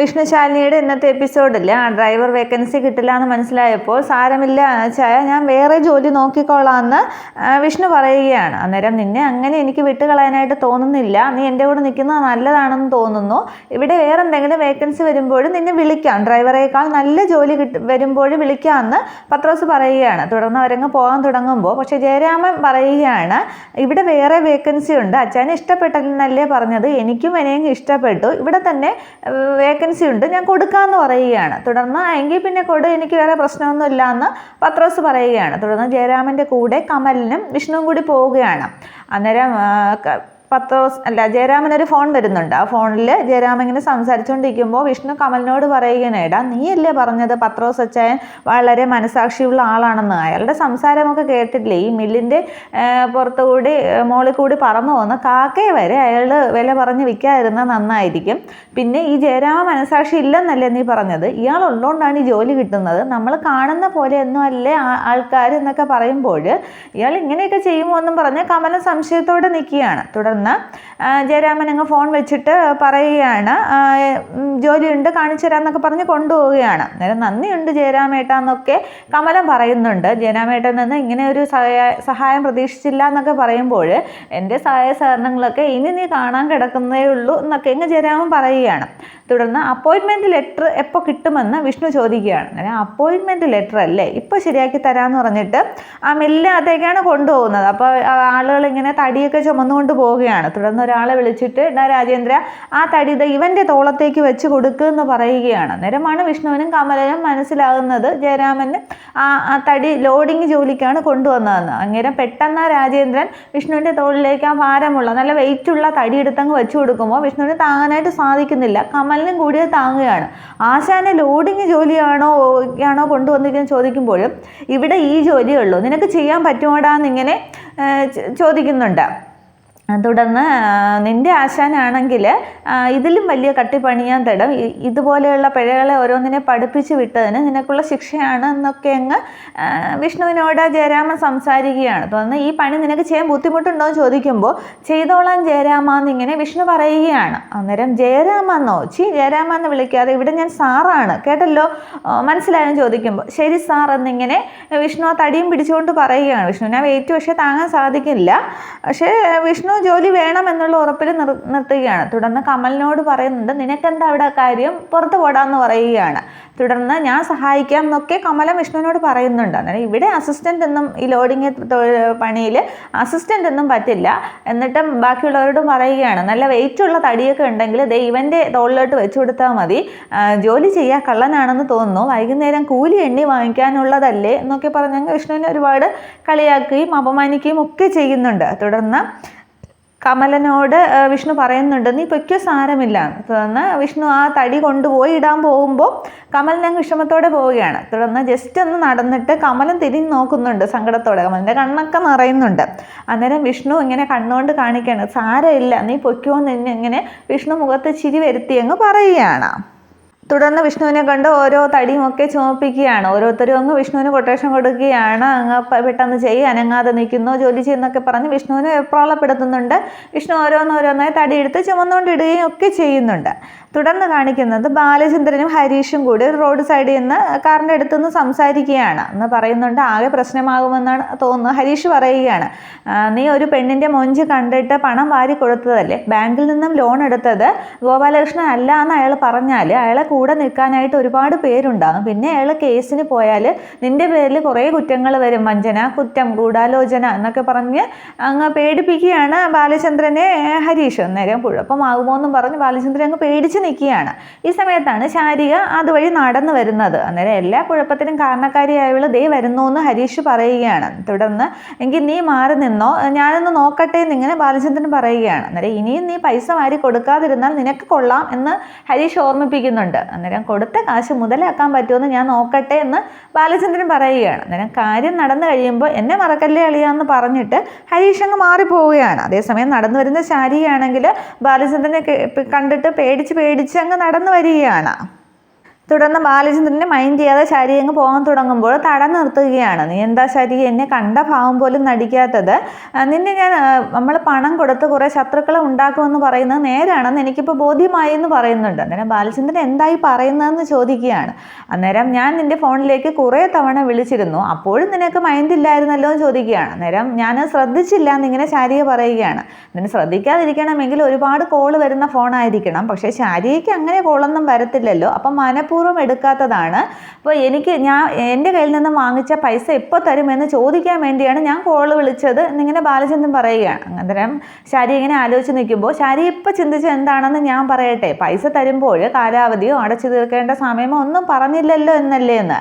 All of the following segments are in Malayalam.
വിഷ്ണുശാലിനിയുടെ ഇന്നത്തെ എപ്പിസോഡിൽ ആ ഡ്രൈവർ വേക്കൻസി കിട്ടില്ല എന്ന് മനസ്സിലായപ്പോൾ സാരമില്ല ചായ ഞാൻ വേറെ ജോലി നോക്കിക്കോളാമെന്ന് വിഷ്ണു പറയുകയാണ്. അന്നേരം നിന്നെ അങ്ങനെ എനിക്ക് വിട്ടുകളയാനായിട്ട് തോന്നുന്നില്ല. നീ എന്റെ കൂടെ നിൽക്കുന്നത് നല്ലതാണെന്ന് തോന്നുന്നു. ഇവിടെ വേറെ എന്തെങ്കിലും വേക്കൻസി വരുമ്പോഴും നിന്നെ വിളിക്കാം. ഡ്രൈവറേക്കാൾ നല്ല ജോലി കിട്ടി വരുമ്പോഴും വിളിക്കാമെന്ന് പത്രോസ് പറയുകയാണ്. തുടർന്ന് അവരങ്ങ് പോകാൻ തുടങ്ങുമ്പോൾ പക്ഷേ ജയരാമൻ പറയുകയാണ് ഇവിടെ വേറെ വേക്കൻസി ഉണ്ട്. അച്ഛനെ ഇഷ്ടപ്പെട്ടെന്നല്ലേ പറഞ്ഞത്. എനിക്കും എന്നെയും ഇഷ്ടപ്പെട്ടു. ഇവിടെ തന്നെ ഉണ്ട് ഞാൻ കൊടുക്കാമെന്ന് പറയുകയാണ്. തുടർന്ന് "ആ, എങ്കിൽ പിന്നെ കൊടു എനിക്ക് വേറെ പ്രശ്നമൊന്നും എന്ന് പത്രോസ് പറയുകയാണ്. തുടർന്ന് ജയരാമന്റെ കൂടെ കമലിനും വിഷ്ണുവും കൂടി പോവുകയാണ്. അന്നേരം ആ, ദിവസം അല്ല ജയരാമൻ ഒരു ഫോൺ വരുന്നുണ്ട്. ആ ഫോണിൽ ജയരാമൻ ഇങ്ങനെ സംസാരിച്ചുകൊണ്ടിരിക്കുമ്പോൾ വിഷ്ണു കമലിനോട് പറയുകയാണ് എടാ നീയല്ലേ പറഞ്ഞത് പത്രോസ് അച്ചായൻ വളരെ മനസാക്ഷിയുള്ള ആളാണെന്ന്? അയാളുടെ സംസാരമൊക്കെ കേട്ടിട്ടില്ലേ? ഈ മില്ലിന്റെ പുറത്തുകൂടി മോളിൽ കൂടി പറന്നു പോകുന്ന കാക്കയെ വരെ അയാൾ വില പറഞ്ഞ് വിൽക്കാതിരുന്ന നന്നായിരിക്കും. പിന്നെ ഈ ജയരാമ മനസാക്ഷി ഇല്ലെന്നല്ലേ നീ പറഞ്ഞത്? ഇയാൾ ഉള്ളതുകൊണ്ടാണ് ഈ ജോലി കിട്ടുന്നത്. നമ്മൾ കാണുന്ന പോലെ ഒന്നും അല്ലേ ആൾക്കാർ എന്നൊക്കെ പറയുമ്പോൾ ഇയാൾ ഇങ്ങനെയൊക്കെ ചെയ്യുമോ എന്നും പറഞ്ഞ് കമലൻ സംശയത്തോടെ നിൽക്കുകയാണ്. തുടർന്ന് ആ, ജയരാമൻ അങ്ങ് ഫോൺ വെച്ചിട്ട് പറയുകയാണ് ജോലിയുണ്ട് കാണിച്ചു തരാമെന്നൊക്കെ പറഞ്ഞ് കൊണ്ടുപോവുകയാണ്. അന്നേരം നന്ദിയുണ്ട് ജയരാമേട്ടാന്നൊക്കെ കമലം പറയുന്നുണ്ട്. ജയരാമേട്ടൻ നിന്ന് ഇങ്ങനെ ഒരു സഹായം പ്രതീക്ഷിച്ചില്ല എന്നൊക്കെ പറയുമ്പോൾ എന്റെ സഹായ സഹകരണങ്ങളൊക്കെ ഇനി നീ കാണാൻ കിടക്കുന്നേ ഉള്ളൂ എന്നൊക്കെ ഇങ്ങ് ജയരാമൻ പറയുകയാണ്. തുടർന്ന് അപ്പോയിൻമെന്റ് ലെറ്റർ എപ്പോൾ കിട്ടുമെന്ന് വിഷ്ണു ചോദിക്കുകയാണ്. അങ്ങനെ അപ്പോയിൻമെന്റ് ലെറ്റർ അല്ലേ? ഇപ്പോൾ ശരിയാക്കി തരാമെന്ന് പറഞ്ഞിട്ട് ആ മില്ലിനകത്തേക്കാണ് കൊണ്ടുപോകുന്നത്. അപ്പോൾ ആളുകൾ ഇങ്ങനെ തടിയൊക്കെ ചുമന്നുകൊണ്ട് പോവുകയാണ്. തുടർന്ന് ഒരാളെ വിളിച്ചിട്ട് "ഡാ രാജേന്ദ്ര ആ തടി ഇവന്റെ തോളത്തേക്ക് വെച്ച് കൊടുക്കുമെന്ന് പറയുകയാണ്. അന്നേരമാണ് വിഷ്ണുവിനും കമലനും മനസ്സിലാകുന്നത് ജയരാമന് ആ തടി ലോഡിങ് ജോലിക്കാണ് കൊണ്ടുവന്നതെന്ന്. അങ്ങനെ പെട്ടെന്ന് രാജേന്ദ്രൻ വിഷ്ണുവിന്റെ തോളിലേക്ക് ആ ഭാരമുള്ള നല്ല വെയിറ്റുള്ള തടി എടുത്തങ്ങ് വെച്ച് കൊടുക്കുമ്പോൾ വിഷ്ണുവിന് താങ്ങാനായിട്ട് സാധിക്കുന്നില്ല. കമലിനും കൂടി അത് താങ്ങുകയാണ്. ആശാനെ ലോഡിങ് ജോലിയാണോ ആണോ കൊണ്ടുവന്നിരിക്കുന്നത് ചോദിക്കുമ്പോഴും ഇവിടെ ഈ ജോലിയേ ഉള്ളൂ. നിനക്ക് ചെയ്യാൻ പറ്റുമോടാന്നിങ്ങനെ എന്നിങ്ങനെ ചോദിക്കുന്നുണ്ട്. തുടർന്ന് നിന്റെ ആശാനാണെങ്കിൽ ഇതിലും വലിയ കട്ടിപ്പണിയാൻ തടം ഇതുപോലെയുള്ള പിഴകളെ ഓരോന്നിനെ പഠിപ്പിച്ച് വിട്ടതിന് നിനക്കുള്ള ശിക്ഷയാണ് എന്നൊക്കെ അങ്ങ് വിഷ്ണുവിനോട് ജയരാമൻ സംസാരിക്കുകയാണ്. തുടർന്ന് ഈ പണി നിനക്ക് ചെയ്യാൻ ബുദ്ധിമുട്ടുണ്ടോ എന്ന് ചോദിക്കുമ്പോൾ ചെയ്തോളാം ജയരാമ എന്നിങ്ങനെ വിഷ്ണു പറയുകയാണ്. അന്നേരം ജയരാമ എന്നോ ചി ജയരാമ എന്ന് വിളിക്കാതെ ഇവിടെ ഞാൻ സാറാണ് കേട്ടല്ലോ? മനസ്സിലായെന്ന് ചോദിക്കുമ്പോൾ ശരി സാർ എന്നിങ്ങനെ വിഷ്ണു ആ തടിയും പിടിച്ചുകൊണ്ട് പറയുകയാണ്. വിഷ്ണുവിനെ വെയിറ്റ് പക്ഷേ താങ്ങാൻ സാധിക്കില്ല. പക്ഷേ വിഷ്ണു ജോലി വേണം എന്നുള്ള ഉറപ്പിൽ നിർ നിർത്തുകയാണ്. തുടർന്ന് കമലിനോട് പറയുന്നുണ്ട് നിനക്കെന്താ അവിടെ കാര്യം? പുറത്തു പോടാന്ന് പറയുകയാണ്. തുടർന്ന് ഞാൻ സഹായിക്കാം എന്നൊക്കെ കമലം വിഷ്ണുവിനോട് പറയുന്നുണ്ട്. അന്നേരം ഇവിടെ അസിസ്റ്റന്റ് എന്നും ഈ ലോഡിങ് പണിയിൽ അസിസ്റ്റന്റ് എന്നും പറ്റില്ല. എന്നിട്ടും ബാക്കിയുള്ളവരോടും പറയുകയാണ് നല്ല വെയിറ്റുള്ള തടിയൊക്കെ ഉണ്ടെങ്കിൽ ദേ തോളിലോട്ട് വെച്ചു കൊടുത്താൽ മതി. ജോലി ചെയ്യാൻ കള്ളനാണെന്ന് തോന്നുന്നു. വൈകുന്നേരം കൂലി എണ്ണി വാങ്ങിക്കാനുള്ളതല്ലേ? എന്നൊക്കെ പറഞ്ഞങ്ങ് വിഷ്ണുവിനെ ഒരുപാട് കളിയാക്കുകയും അപമാനിക്കുകയും ഒക്കെ ചെയ്യുന്നുണ്ട്. തുടർന്ന് കമലനോട് വിഷ്ണു പറയുന്നുണ്ട് നീ പൊയ്ക്കോ സാരമില്ല. തുടർന്ന് വിഷ്ണു ആ തടി കൊണ്ടുപോയി ഇടാൻ പോകുമ്പോൾ കമൽ അങ്ങ് വിഷമത്തോടെ പോവുകയാണ്. തുടർന്ന് ജസ്റ്റ് ഒന്ന് നടന്നിട്ട് കമലൻ തിരിഞ്ഞ് നോക്കുന്നുണ്ട് സങ്കടത്തോടെ. കമലിന്റെ കണ്ണൊക്കെ നിറയുന്നുണ്ട്. അന്നേരം വിഷ്ണു ഇങ്ങനെ കണ്ണുകൊണ്ട് കാണിക്കുകയാണ് സാരമില്ല നീ പൊയ്ക്കോ എന്ന് ഇങ്ങനെ വിഷ്ണു മുഖത്ത് ചിരി വരുത്തി അങ്ങ് പറയുകയാണ്. തുടർന്ന് വിഷ്ണുവിനെ കണ്ട് ഓരോ തടിയും ഒക്കെ ചുമപ്പിക്കുകയാണ്. ഓരോരുത്തരും അങ്ങ് വിഷ്ണുവിന് കൊട്ടേഷൻ കൊടുക്കുകയാണ്. അങ്ങ് പെട്ടെന്ന് ചെയ്യും അനങ്ങാതെ നിൽക്കുന്നു ജോലി ചെയ്യുന്നൊക്കെ പറഞ്ഞ് വിഷ്ണുവിനെ പ്രോളപ്പെടുത്തുന്നുണ്ട് വിഷ്ണു ഓരോന്നോരോന്നായി തടിയെടുത്ത് ചുമന്നുകൊണ്ടിടുകയും ഒക്കെ ചെയ്യുന്നുണ്ട്. തുടർന്ന് കാണിക്കുന്നത് ബാലചന്ദ്രനും ഹരീഷും കൂടി റോഡ് സൈഡിൽ നിന്ന് കാറിന്റെ അടുത്ത് നിന്ന് സംസാരിക്കുകയാണ്. എന്ന് പറയുന്നുണ്ട് ആകെ പ്രശ്നമാകുമെന്നാണ് തോന്നുന്നത്. ഹരീഷ് പറയുകയാണ് നീ ഒരു പെണ്ണിന്റെ മൊഞ്ച് കണ്ടിട്ട് പണം വാരി കൊടുത്തതല്ലേ? ബാങ്കിൽ നിന്നും ലോൺ എടുത്തത് ഗോപാലകൃഷ്ണൻ അല്ല എന്ന് അയാൾ പറഞ്ഞാൽ അയാളെ കൂടെ നിൽക്കാനായിട്ട് ഒരുപാട് പേരുണ്ടാകും. പിന്നെ അയാൾ കേസിന് പോയാൽ നിന്റെ പേരിൽ കുറേ കുറ്റങ്ങൾ വരും. വഞ്ചന കുറ്റം ഗൂഢാലോചന എന്നൊക്കെ പറഞ്ഞ് അങ്ങ് പേടിപ്പിക്കുകയാണ് ബാലചന്ദ്രനെ ഹരീഷ്. നേരം കുഴപ്പമാകുമോ എന്നും പറഞ്ഞ് ബാലചന്ദ്രൻ അങ്ങ് പേടിച്ച് നിൽക്കുകയാണ്. ഈ സമയത്താണ് ശാരിക അതുവഴി നടന്നു വരുന്നത്. അന്നേരം എല്ലാ കുഴപ്പത്തിനും കാരണക്കാരിയായവൾ ദേ വരുന്നു എന്ന് ഹരീഷ് പറയുകയാണ്. തുടർന്ന് എങ്കിൽ നീ മാറി നിന്നോ? ഞാനൊന്ന് നോക്കട്ടെ എന്നിങ്ങനെ ബാലചന്ദ്രൻ പറയുകയാണ്. അന്നേരം ഇനിയും നീ പൈസ വാരി കൊടുക്കാതിരുന്നാൽ നിനക്ക് കൊള്ളാം എന്ന് ഹരീഷ് ഓർമ്മിപ്പിക്കുന്നുണ്ട്. അന്നേരം കൊടുത്ത കാശ് മുതലാക്കാൻ പറ്റുമെന്ന് ഞാൻ നോക്കട്ടെ എന്ന് ബാലചന്ദ്രൻ പറയുകയാണ്. അന്നേരം കാര്യം നടന്നു കഴിയുമ്പോൾ എന്നെ മറക്കല്ലേ അളിയാന്ന് പറഞ്ഞിട്ട് ഹരീഷ് അങ്ങ് മാറിപ്പോവുകയാണ്. അതേസമയം നടന്നു വരുന്ന ശാരികയാണെങ്കിൽ ബാലചന്ദ്രനെ കണ്ടിട്ട് പേടിച്ച് പേടിച്ച് അങ്ങ് നടന്നു വരികയാണ്. തുടർന്ന് ബാലചന്ദ്രനെ മൈൻഡ് ചെയ്യാതെ ശരി അങ്ങ് പോകാൻ തുടങ്ങുമ്പോൾ തടം നിർത്തുകയാണ്. നീ എന്താ ശരി എന്നെ കണ്ട ഭാവം പോലും നടിക്കാത്തത്. നിന്നെ ഞാൻ നമ്മൾ പണം കൊടുത്ത് കുറേ ശത്രുക്കളെ ഉണ്ടാക്കുമെന്ന് പറയുന്നത് നേരാണെന്ന് എനിക്കിപ്പോൾ ബോധ്യമായി എന്ന് പറയുന്നുണ്ട്. അന്നേരം ബാലചന്ദ്രൻ എന്തായി പറയുന്നതെന്ന് ചോദിക്കുകയാണ്. അന്നേരം ഞാൻ നിന്റെ ഫോണിലേക്ക് കുറേ തവണ വിളിച്ചിരുന്നു. അപ്പോഴും നിനക്ക് മൈൻഡ് ഇല്ലായിരുന്നല്ലോ എന്ന് ചോദിക്കുകയാണ്. അന്നേരം ഞാൻ ശ്രദ്ധിച്ചില്ല എന്നിങ്ങനെ ശാരിക പറയുകയാണ്. നിന്നെ ശ്രദ്ധിക്കാതിരിക്കണമെങ്കിൽ ഒരുപാട് കോൾ വരുന്ന ഫോണായിരിക്കണം പക്ഷേ ശാരികയ്ക്ക് അങ്ങനെ കോളൊന്നും വരത്തില്ലല്ലോ. അപ്പം മനഃപൂർവം എടുക്കാത്തതാണ്. അപ്പോൾ എനിക്ക് ഞാൻ എന്റെ കയ്യിൽ നിന്ന് വാങ്ങിച്ച പൈസ എപ്പോൾ തരുമെന്ന് ചോദിക്കാൻ വേണ്ടിയാണ് ഞാൻ കോൾ വിളിച്ചത് എന്നിങ്ങനെ ബാലചന്ദ്രൻ പറയുകയാണ്. അന്നേരം ശാരി ഇങ്ങനെ ആലോചിച്ച് നിൽക്കുമ്പോൾ ശാരി ഇപ്പോൾ ചിന്തിച്ച് എന്താണെന്ന് ഞാൻ പറയട്ടെ? പൈസ തരുമ്പോൾ കാലാവധിയോ അടച്ചു തീർക്കേണ്ട സമയമോ ഒന്നും പറഞ്ഞില്ലല്ലോ എന്നല്ലേ എന്ന്.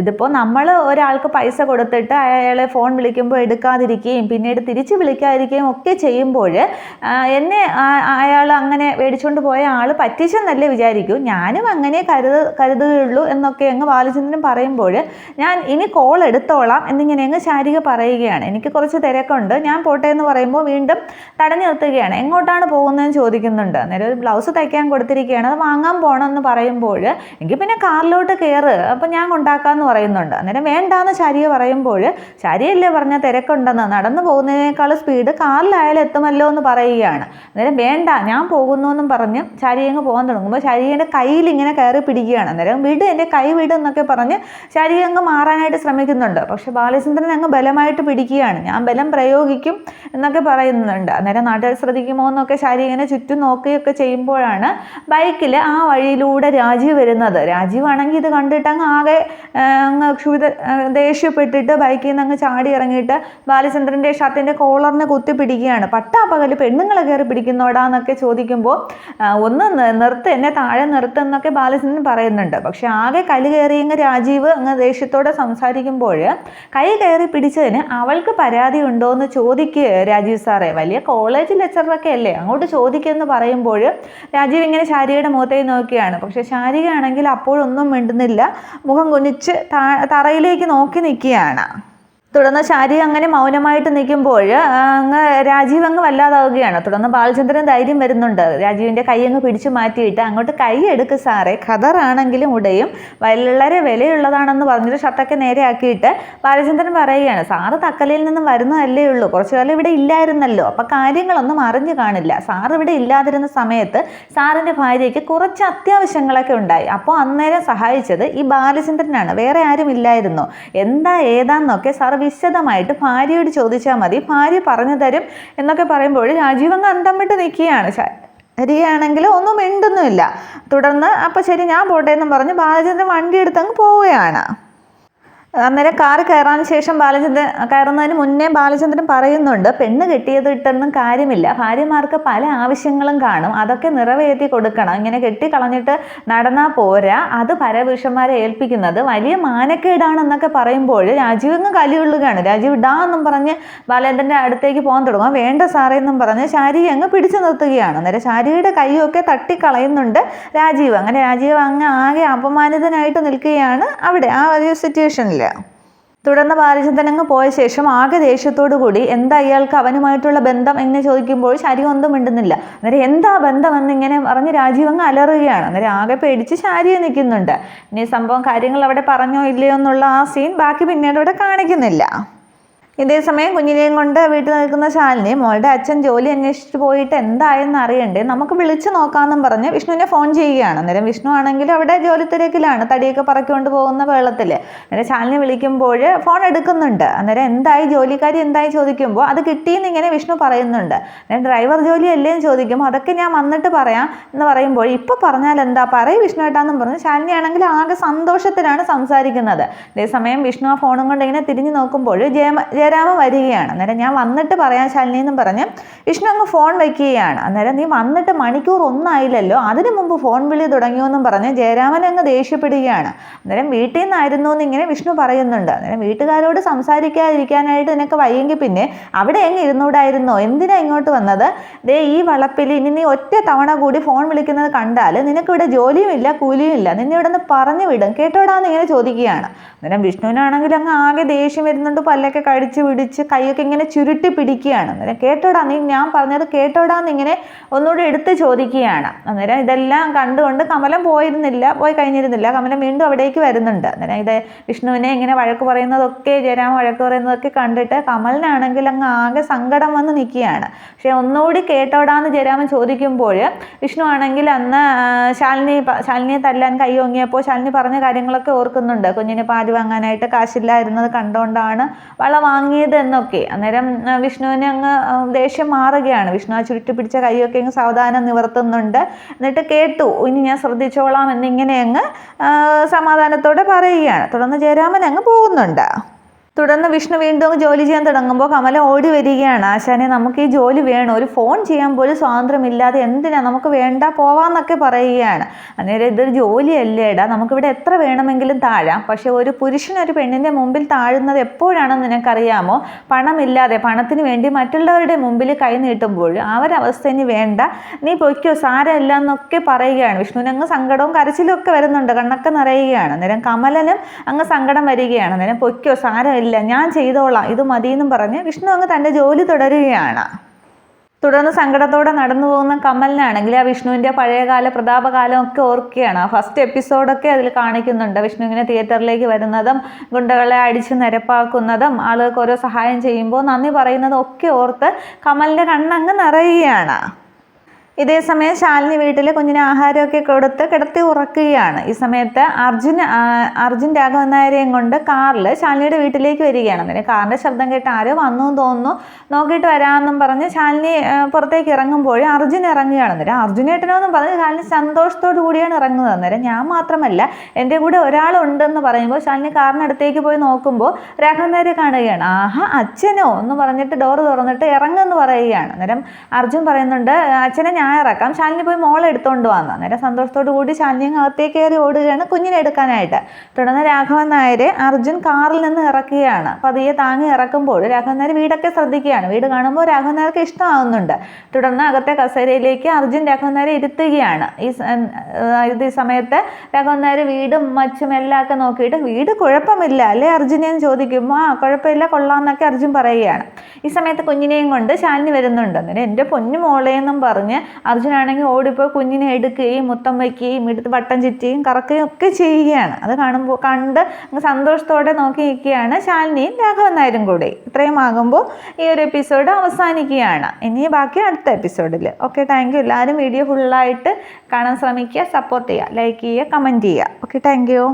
ഇതിപ്പോൾ നമ്മൾ ഒരാൾക്ക് പൈസ കൊടുത്തിട്ട് അയാളെ ഫോൺ വിളിക്കുമ്പോൾ എടുക്കാതിരിക്കുകയും പിന്നീട് തിരിച്ച് വിളിക്കാതിരിക്കുകയും ഒക്കെ ചെയ്യുമ്പോൾ എന്നെ അയാൾ അങ്ങനെ മേടിച്ചുകൊണ്ട് പോയ ആൾ പറ്റിച്ചെന്നല്ലേ വിചാരിക്കും? ഞാനും അങ്ങനെ കരുത കരുതുകയുള്ളൂ എന്നൊക്കെ അങ്ങ് ബാലചന്ദ്രൻ പറയുമ്പോൾ ഞാൻ ഇനി കോൾ എടുത്തോളാം എന്നിങ്ങനെ അങ്ങ് ശാരിക പറയുകയാണ്. എനിക്ക് കുറച്ച് തിരക്കുണ്ട്. ഞാൻ പോട്ടെ എന്ന് പറയുമ്പോൾ വീണ്ടും തടഞ്ഞു നിർത്തുകയാണ്. എങ്ങോട്ടാണ് പോകുന്നതെന്ന് ചോദിക്കുന്നുണ്ട്. അന്നേരം ഒരു ബ്ലൗസ് തയ്ക്കാൻ കൊടുത്തിരിക്കുകയാണ്. അത് വാങ്ങാൻ പോകണം എന്ന് പറയുമ്പോൾ എങ്കിൽ പിന്നെ കാറിലോട്ട് കയറ്. അപ്പം ഞാൻ കൊണ്ടാക്കാമെന്ന് പറയുന്നുണ്ട്. അന്നേരം വേണ്ടാന്ന് ശാരിക പറയുമ്പോൾ ശാരിയല്ലേ പറഞ്ഞാൽ തിരക്കുണ്ടെന്ന് നടന്നു പോകുന്നതിനേക്കാൾ സ്പീഡ് കാറിലായാലും എത്തുമല്ലോ എന്ന് പറയുകയാണ്. അന്നേരം വേണ്ട ഞാൻ പോകുന്നു എന്നും പറഞ്ഞ് ശാരിക അങ്ങ് പോകാൻ തുടങ്ങുമ്പോൾ ശാരികയുടെ കയ്യിൽ ഇങ്ങനെ കയറി പിടിക്കുകയാണ്. അന്നേരം വിട് എന്റെ കൈ വിട് എന്നൊക്കെ പറഞ്ഞ് ശാരീരികം അങ്ങ് മാറാനായിട്ട് ശ്രമിക്കുന്നുണ്ട്. പക്ഷെ ബാലചന്ദ്രൻ അങ്ങ് ബലമായിട്ട് പിടിക്കുകയാണ്. ഞാൻ ബലം പ്രയോഗിക്കും എന്നൊക്കെ പറയുന്നുണ്ട്. അന്നേരം നാട്ടുകാർ ശ്രദ്ധിക്കുമോ എന്നൊക്കെ ശാരീരികനെ ചുറ്റും നോക്കുകയൊക്കെ ചെയ്യുമ്പോഴാണ് ബൈക്കിൽ ആ വഴിയിലൂടെ രാജീവ് വരുന്നത്. രാജീവ് ആണെങ്കിൽ ഇത് കണ്ടിട്ട് അങ്ങ് ആകെ അങ്ങ് ക്ഷുഭിത ദേഷ്യപ്പെട്ടിട്ട് ബൈക്കിൽ നിന്ന് അങ്ങ് ചാടി ഇറങ്ങിയിട്ട് ബാലചന്ദ്രന്റെ ഷർട്ടിന്റെ കോളറിനെ കുത്തി പിടിക്കുകയാണ്. പട്ടാപ്പകൽ പെണ്ണുങ്ങളെ കയറി പിടിക്കുന്നോടാന്നൊക്കെ ചോദിക്കുമ്പോൾ ഒന്ന് നിർത്ത് എന്നെ താഴെ നിർത്ത് എന്നൊക്കെ ബാലചന്ദ്രൻ പറയുന്നുണ്ട് പക്ഷെ ആകെ കലി കയറിയങ്ങ് രാജീവ് അങ്ങ് ദേഷ്യത്തോടെ സംസാരിക്കുമ്പോൾ കൈ കയറി പിടിച്ചതിന് അവൾക്ക് പരാതി ഉണ്ടോ എന്ന് ചോദിക്കുക രാജീവ് സാറേ. വലിയ കോളേജ് ലെക്ചറൊക്കെ അല്ലേ? അങ്ങോട്ട് ചോദിക്കുമെന്ന് പറയുമ്പോൾ രാജീവ് ഇങ്ങനെ ശാരികയുടെ മുഖത്തേക്ക് നോക്കിയാണ്. പക്ഷെ ശാരിക ആണെങ്കിൽ അപ്പോഴൊന്നും മിണ്ടുന്നില്ല. മുഖം കുനിച്ച് തറയിലേക്ക് നോക്കി നിൽക്കുകയാണ്. തുടർന്ന് ശാരി അങ്ങനെ മൗനമായിട്ട് നിൽക്കുമ്പോൾ അങ്ങ് രാജീവ് അങ്ങ് വല്ലാതാവുകയാണ്. തുടർന്ന് ബാലചന്ദ്രൻ ധൈര്യം വരുന്നുണ്ട്. രാജീവിന്റെ കൈ അങ്ങ് പിടിച്ചു മാറ്റിയിട്ട് അങ്ങോട്ട് കൈ എടുക്ക് സാറേ. ഖദറാണെങ്കിലും ഉടയും വളരെ വിലയുള്ളതാണെന്ന് പറഞ്ഞിട്ട് ഷർട്ടൊക്കെ നേരെയാക്കിയിട്ട് ബാലചന്ദ്രൻ പറയുകയാണ് സാറ് തക്കലയിൽ നിന്നും വരുന്നതല്ലേ ഉള്ളൂ. കുറച്ചു കാലം ഇവിടെ ഇല്ലായിരുന്നല്ലോ. അപ്പം കാര്യങ്ങളൊന്നും അറിഞ്ഞു കാണില്ല. സാർ ഇവിടെ ഇല്ലാതിരുന്ന സമയത്ത് സാറിന്റെ ഭാര്യയ്ക്ക് കുറച്ച് അത്യാവശ്യങ്ങളൊക്കെ ഉണ്ടായി. അപ്പോൾ അന്നേരം സഹായിച്ചത് ഈ ബാലചന്ദ്രനാണ്. വേറെ ആരും ഇല്ലായിരുന്നു. എന്താ ഏതാന്നൊക്കെ സാർ വിശദമായിട്ട് ഭാര്യയോട് ചോദിച്ചാൽ മതി. ഭാര്യ പറഞ്ഞു തരും എന്നൊക്കെ പറയുമ്പോൾ രാജീവ് അങ്ങ് അന്തം വിട്ട് നിൽക്കുകയാണ്. ശരിയാണെങ്കിൽ ഒന്നും മിണ്ടുന്നുമില്ല. തുടർന്ന് അപ്പം ശരി ഞാൻ പോട്ടെ എന്നും പറഞ്ഞ് ബാലചന്ദ്രൻ വണ്ടി എടുത്ത് അങ്ങ് പോവുകയാണ്. അന്നേരം കാറ് കയറാൻ ശേഷം ബാലചന്ദ്രൻ കയറുന്നതിന് മുന്നേ ബാലചന്ദ്രൻ പറയുന്നുണ്ട് പെണ്ണ് കെട്ടിയത് ഇട്ടൊന്നും കാര്യമില്ല. ഭാര്യമാർക്ക് പല ആവശ്യങ്ങളും കാണും. അതൊക്കെ നിറവേറ്റി കൊടുക്കണം. ഇങ്ങനെ കെട്ടിക്കളഞ്ഞിട്ട് നടന്നാൽ പോരാ. അത് പരപുരുഷന്മാരെ ഏൽപ്പിക്കുന്നത് വലിയ മാനക്കേടാണെന്നൊക്കെ പറയുമ്പോൾ രാജീവ് കലിയുള്ളുകയാണ്. രാജീവ് ഇടാ എന്നും പറഞ്ഞ് ബാലേന്ദ്രന്റെ അടുത്തേക്ക് പോകാൻ തുടങ്ങും. വേണ്ട സാറേ എന്നും പറഞ്ഞ് ശാരി അങ്ങ് പിടിച്ചു നിർത്തുകയാണ്. അന്നേരം ശാരിയുടെ കൈയൊക്കെ തട്ടിക്കളയുന്നുണ്ട് രാജീവ്. അങ്ങനെ രാജീവ് അങ്ങ് ആകെ അപമാനിതനായിട്ട് നിൽക്കുകയാണ് അവിടെ ആ ഒരു സിറ്റുവേഷനിൽ തുടർന്ന് ബാലചന്ദ്രൻ അങ്ങ് പോയ ശേഷം ആകെ ദേഷ്യത്തോടു കൂടി എന്താ ഇയാൾക്ക് അവനുമായിട്ടുള്ള ബന്ധം എന്ന് ചോദിക്കുമ്പോൾ ശാരി ഒന്നും മിണ്ടുന്നില്ല. അന്നേരം എന്താ ബന്ധം എന്നിങ്ങനെ പറഞ്ഞ് രാജീവ് അങ്ങ് അലറുകയാണ്. അന്നേരം ആകെ പേടിച്ച് ശാരിയെ നിൽക്കുന്നുണ്ട്. ഇനി സംഭവം കാര്യങ്ങൾ അവിടെ പറഞ്ഞോ ഇല്ലയോ എന്നുള്ള ആ സീൻ ബാക്കി പിന്നീട് അവിടെ കാണിക്കുന്നില്ല. ഇതേ സമയം കുഞ്ഞിനെയും കൊണ്ട് വീട്ടിൽ നിൽക്കുന്ന ശാലിനി മോളുടെ അച്ഛൻ ജോലി അന്വേഷിച്ച് പോയിട്ട് എന്തായെന്ന് അറിയണ്ടേ? നമുക്ക് വിളിച്ചു നോക്കാമെന്നും പറഞ്ഞ് വിഷ്ണുവിനെ ഫോൺ ചെയ്യുകയാണ്. അന്നേരം വിഷ്ണു ആണെങ്കിൽ അവിടെ ജോലി തിരക്കിലാണ്. തടിയൊക്കെ പറക്കൊണ്ട് പോകുന്ന വെള്ളത്തിൽ അന്നേരം ശാലിനി വിളിക്കുമ്പോൾ ഫോൺ എടുക്കുന്നുണ്ട്. അന്നേരം എന്തായി? ജോലിക്കാരി എന്തായി ചോദിക്കുമ്പോൾ അത് കിട്ടിയെന്ന് ഇങ്ങനെ വിഷ്ണു പറയുന്നുണ്ട്. അന്നേരം ഡ്രൈവർ ജോലി അല്ലേന്ന് ചോദിക്കുമ്പോൾ അതൊക്കെ ഞാൻ വന്നിട്ട് പറയാം എന്ന് പറയുമ്പോൾ ഇപ്പോൾ പറഞ്ഞാൽ എന്താ? പറയും വിഷ്ണു ഏട്ടാന്നും പറഞ്ഞ് ശാലിനി ആണെങ്കിൽ ആകെ സന്തോഷത്തിലാണ് സംസാരിക്കുന്നത്. അതേസമയം വിഷ്ണു ആ ഫോണും കൊണ്ട് ഇങ്ങനെ തിരിഞ്ഞു നോക്കുമ്പോൾ ജയമ ജയരാമൻ വരികയാണ്. അന്നേരം ഞാൻ വന്നിട്ട് പറയാൻ ശാലിനി എന്നും പറഞ്ഞ് വിഷ്ണു അങ്ങ് ഫോൺ വയ്ക്കുകയാണ് അന്നേരം നീ വന്നിട്ട് മണിക്കൂർ ഒന്നായില്ലല്ലോ അതിനു മുമ്പ് ഫോൺ വിളി തുടങ്ങിയോന്നും പറഞ്ഞ് ജയരാമൻ അങ്ങ് ദേഷ്യപ്പെടുകയാണ്. അന്നേരം വീട്ടിൽ നിന്നായിരുന്നു എന്നിങ്ങനെ വിഷ്ണു പറയുന്നുണ്ട്. അന്നേരം വീട്ടുകാരോട് സംസാരിക്കാതിരിക്കാനായിട്ട് നിനക്ക് വയ്യെങ്കിൽ പിന്നെ അവിടെ എങ്ങ് ഇരുന്നൂടായിരുന്നോ? എന്തിനാ ഇങ്ങോട്ട് വന്നത്? ദേ ഈ വളപ്പിൽ ഇനി നീ ഒറ്റ തവണ കൂടി ഫോൺ വിളിക്കുന്നത് കണ്ടാൽ നിനക്കിവിടെ ജോലിയും ഇല്ല കൂലിയും ഇല്ല. നിന്നെ ഇവിടെ നിന്ന് പറഞ്ഞു വിടും. കേട്ടോടാന്ന് ഇങ്ങനെ ചോദിക്കുകയാണ്. അന്നേരം വിഷ്ണുവിനാണെങ്കിൽ അങ്ങ് ആകെ ദേഷ്യം വരുന്നുണ്ട് പല്ലൊക്കെ കടിച്ച് കടിച്ചു പിടിച്ച് കൈയൊക്കെ ഇങ്ങനെ ചുരുട്ടി പിടിക്കുകയാണ്. അന്നേരം കേട്ടോടാ നീ ഞാൻ പറഞ്ഞത് കേട്ടോടാന്ന് ഇങ്ങനെ ഒന്നുകൂടി എടുത്ത് ചോദിക്കുകയാണ്. അന്നേരം ഇതെല്ലാം കണ്ടുകൊണ്ട് കമലം പോയിരുന്നില്ല പോയി കഴിഞ്ഞിരുന്നില്ല. കമലം വീണ്ടും അവിടേക്ക് വരുന്നുണ്ട്. അന്നേരം ഇത് വിഷ്ണുവിനെ ഇങ്ങനെ വഴക്ക് പറയുന്നതൊക്കെ ജയരാമ വഴക്ക് പറയുന്നതൊക്കെ കണ്ടിട്ട് കമലിനാണെങ്കിൽ അങ്ങ് ആകെ സങ്കടം വന്ന് നിൽക്കുകയാണ്. പക്ഷേ ഒന്നുകൂടി കേട്ടോടാന്ന് ജയരാമൻ ചോദിക്കുമ്പോൾ വിഷ്ണു ആണെങ്കിൽ അന്ന് ശാലിനി ശാലിനിയെ തല്ലാൻ കൈ ഓങ്ങിയപ്പോൾ ശാലിനി പറഞ്ഞ കാര്യങ്ങളൊക്കെ ഓർക്കുന്നുണ്ട്. കുഞ്ഞിന് പാൽ വാങ്ങാനായിട്ട് കാശില്ലായിരുന്നത് കണ്ടുകൊണ്ടാണ് വള വാങ്ങിയത് എന്നൊക്കെ അന്നേരം വിഷ്ണുവിന് അങ്ങ് ദേഷ്യം മാറുകയാണ്. വിഷ്ണു ആ ചുരുട്ടി പിടിച്ച കൈയൊക്കെ അങ്ങ് സാവധാനം നിവർത്തുന്നുണ്ട്. എന്നിട്ട് കേട്ടു ഇനി ഞാൻ ശ്രദ്ധിച്ചോളാം എന്നിങ്ങനെ അങ്ങ് സമാധാനത്തോടെ പറയുകയാണ്. തുടർന്ന് ജയരാമൻ അങ്ങ് പോകുന്നുണ്ട്. തുടർന്ന് വിഷ്ണു വീണ്ടും ജോലി ചെയ്യാൻ തുടങ്ങുമ്പോൾ കമല ഓടി വരികയാണ്. ആശാനെ നമുക്ക് ഈ ജോലി വേണം. ഒരു ഫോൺ ചെയ്യാൻ പോലും സ്വാതന്ത്ര്യമില്ലാതെ എന്തിനാ? നമുക്ക് വേണ്ട പോവാന്നൊക്കെ പറയുകയാണ്. അന്നേരം ഇതൊരു ജോലിയല്ലേടാ? നമുക്കിവിടെ എത്ര വേണമെങ്കിലും താഴാം. പക്ഷെ ഒരു പുരുഷനൊരു പെണ്ണിന്റെ മുമ്പിൽ താഴുന്നത് എപ്പോഴാണെന്ന് നിനക്കറിയാമോ? പണമില്ലാതെ പണത്തിന് വേണ്ടി മറ്റുള്ളവരുടെ മുമ്പിൽ കൈ നീട്ടുമ്പോൾ ആ ഒരു അവസ്ഥ ഇനി വേണ്ട. നീ പൊയ്ക്കോ സാരമില്ല എന്നൊക്കെ പറയുകയാണ്. വിഷ്ണുവിന് അങ്ങ് സങ്കടവും കരച്ചിലും ഒക്കെ വരുന്നുണ്ട്. കണ്ണൊക്കെ നിറയുകയാണ്. അന്നേരം കമലനും അങ്ങ് സങ്കടം വരികയാണ്. അന്നേരം പൊയ്ക്കോ സാരമില്ല. ഞാൻ ചെയ്തോളാം ഇത് മതിയെന്നും പറഞ്ഞ് വിഷ്ണു അങ്ങ് തന്റെ ജോലി തുടരുകയാണ്. തുടർന്ന് സങ്കടത്തോടെ നടന്നു പോകുന്ന കമലിനാണെങ്കിൽ ആ വിഷ്ണുവിന്റെ പഴയകാല പ്രതാപകാലം ഒക്കെ ഓർക്കുകയാണ്. ആ ഫസ്റ്റ് എപ്പിസോഡൊക്കെ അതിൽ കാണിക്കുന്നുണ്ട്. വിഷ്ണു ഇങ്ങനെ തിയേറ്ററിലേക്ക് വരുന്നതും ഗുണ്ടകളെ അടിച്ച് നിരപ്പാക്കുന്നതും ആളുകൾക്ക് ഓരോ സഹായം ചെയ്യുമ്പോൾ നന്ദി പറയുന്നതും ഒക്കെ ഓർത്ത് കമലിന്റെ കണ്ണങ്ങ് നിറയുകയാണ്. ഇതേ സമയം ശാലിനി വീട്ടിൽ കുഞ്ഞിന് ആഹാരമൊക്കെ കൊടുത്ത് കിടത്തി ഉറക്കുകയാണ്. ഈ സമയത്ത് അർജുൻ അർജുൻ രാഘവൻ നായരെയും കൊണ്ട് കാറിൽ ശാലിനിയുടെ വീട്ടിലേക്ക് വരികയാണ്. അന്നേരം കാറിന്റെ ശബ്ദം കേട്ട് ആരോ വന്നു തോന്നുന്നു. നോക്കിയിട്ട് വരാമെന്നും പറഞ്ഞ് ശാലിനി പുറത്തേക്ക് ഇറങ്ങുമ്പോൾ അർജുൻ ഇറങ്ങുകയാണ്. അന്നേരം അർജുനേട്ടനോന്നും പറഞ്ഞ് ശാലിനി സന്തോഷത്തോടു കൂടിയാണ് ഇറങ്ങുന്നത്. അന്നേരം ഞാൻ മാത്രമല്ല എന്റെ കൂടെ ഒരാളുണ്ടെന്ന് പറയുമ്പോൾ ശാലിനി കാറിനടുത്തേക്ക് പോയി നോക്കുമ്പോൾ രാഘവൻ നായരെ കാണുകയാണ്. ആഹാ അച്ഛനോ? എന്ന് പറഞ്ഞിട്ട് ഡോറ് തുറന്നിട്ട് ഇറങ്ങുമെന്ന് പറയുകയാണ്. അന്നേരം അർജുൻ പറയുന്നുണ്ട് അച്ഛനെ ഞാൻ ഇറക്കാം. ശാലിനി പോയി മോളെ എടുത്തോണ്ട് വന്നു. അന്നേരം സന്തോഷത്തോടു കൂടി ശാലിനി അങ്ങ് അകത്തേക്ക് കയറി ഓടുകയാണ് കുഞ്ഞിനെ എടുക്കാനായിട്ട്. തുടർന്ന് രാഘവൻ നായരെ അർജുൻ കാറിൽ നിന്ന് ഇറക്കുകയാണ്. പതിയെ താങ്ങി ഇറക്കുമ്പോൾ രാഘവൻ നായർ വീടൊക്കെ ശ്രദ്ധിക്കുകയാണ്. വീട് കാണുമ്പോൾ രാഘവൻ നായർക്ക് ഇഷ്ടമാവുന്നുണ്ട്. തുടർന്ന് അകത്തെ കസേരയിലേക്ക് അർജുൻ രാഘവൻ നായരെ ഇരുത്തുകയാണ്. ഈ ഇത് ഈ സമയത്ത് രാഘവൻ നായർ വീടും മച്ചും എല്ലാം ഒക്കെ നോക്കിയിട്ട് വീട് കുഴപ്പമില്ല അല്ലേ അർജുനെ എന്ന് ചോദിക്കുമ്പോൾ ആ കുഴപ്പമില്ല കൊള്ളാമെന്നൊക്കെ അർജുൻ പറയുകയാണ്. ഈ സമയത്ത് കുഞ്ഞിനെയും കൊണ്ട് ശാലിനി വരുന്നുണ്ട്. അന്നേരം എന്റെ പൊന്നു മോളേന്നും പറഞ്ഞ് അർജുനാണെങ്കിൽ ഓടിപ്പോ കുഞ്ഞിനെ എടുക്കുകയും മുത്തം വയ്ക്കുകയും എടുത്ത് വട്ടം ചുറ്റുകയും കറക്കുകയും ഒക്കെ ചെയ്യുകയാണ്. അത് കാണുമ്പോൾ കണ്ട് സന്തോഷത്തോടെ നോക്കി നിൽക്കുകയാണ് ശാലിനിയും രാഘവൻ നായരും കൂടി. ഇത്രയും ആകുമ്പോൾ ഈ ഒരു എപ്പിസോഡ് അവസാനിക്കുകയാണ്. ഇനി ബാക്കി അടുത്ത എപ്പിസോഡിൽ ഓക്കെ താങ്ക് യു എല്ലാവരും വീഡിയോ ഫുള്ളായിട്ട് കാണാൻ ശ്രമിക്കുക സപ്പോർട്ട് ചെയ്യുക ലൈക്ക് ചെയ്യുക കമന്റ് ചെയ്യുക. Okay thank U